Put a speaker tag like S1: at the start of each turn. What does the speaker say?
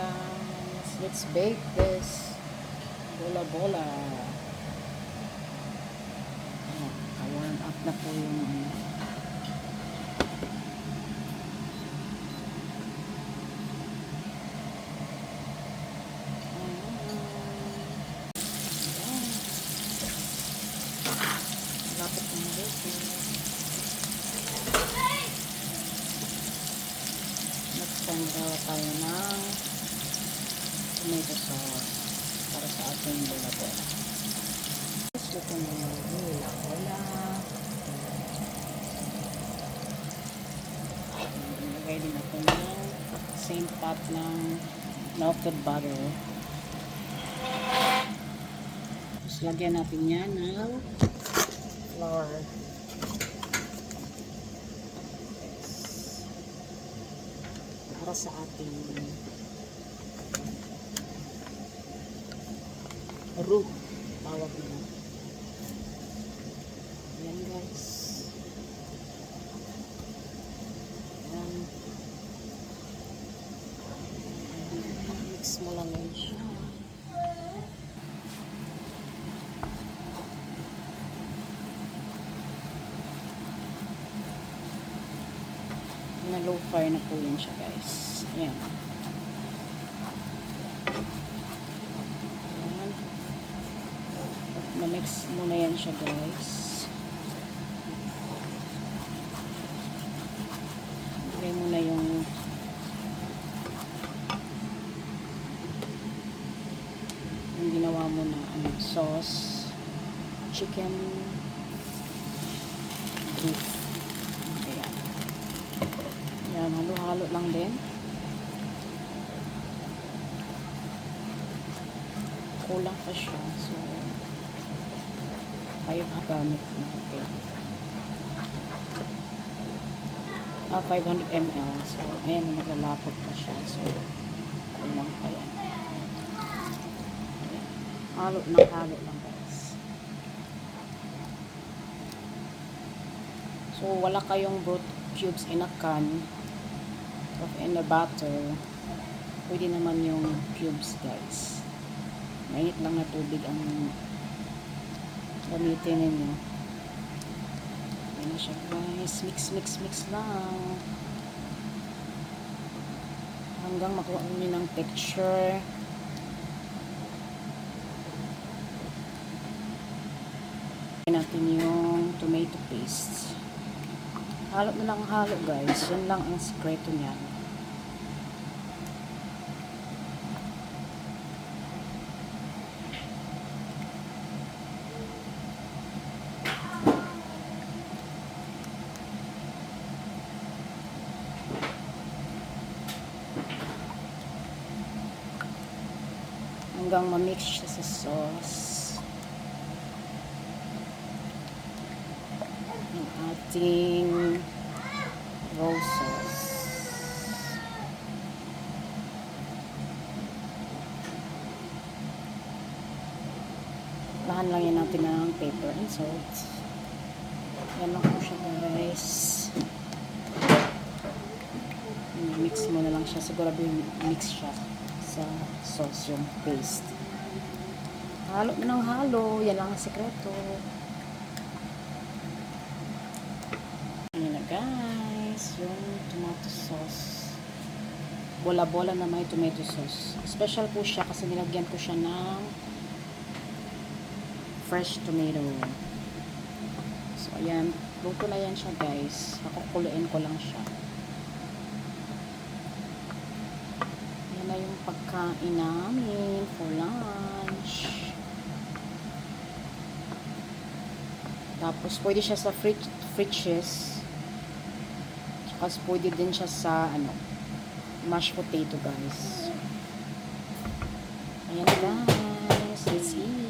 S1: guys. Let's bake this bola bola. Ayan, warm up na po yung ano. Lapit na na Next time gawa tayo ng tomato sauce para sa ating bola-bola. Tapos luto na yung bola-bola. Ilagay din ako ng same pot ng melted butter. Tapos lagyan natin yan ng flour. para sa ating roux tawag nila yan guys. Yan mix mo lang siya. Na low fire na po yan siya guys. Ayan ayan na-mix mo na yan siya guys ilagay mo na yung yung ginawa mo na ano, sauce chicken beef ayan yan, halo-halo lang din. Kulang pa siya. So, kayo gamit natin. Ah, 500 ml. So, ayan, naglalapot pa siya. So, kulang pa yan. Halo na halo lang guys. So, wala kayong broth cubes in a can of in a butter, pwede naman yung cubes guys. Mainit lang na tubig ang gamitin ninyo. Ayan na siya guys. Mix, mix, mix lang. Hanggang makuha nyo ng texture. Natin yung tomato paste. Halo na lang halo guys. Yan lang ang sikreto niya. Hanggang ma-mix siya sa sauce. Ang ating roll sauce. Lahan lang yan natin ng pepper and salt. Yan lang po siya guys. mix mo na lang siya. Sigurado yung mix siya sa sauce yung paste. Halo mo ng halo. Yan lang ang sekreto. Yan na guys. Yung tomato sauce. Bola-bola na may tomato sauce. Special po siya kasi nilagyan ko siya ng fresh tomato. So, ayan. Luto na yan siya guys. Kakukuluin ko lang siya. Yan na yung pagkain namin for lunch. Tapos, pwede siya sa fridge, fridges. Tapos, pwede din siya sa, ano, mashed potato, guys. Ayan, guys. Let's eat.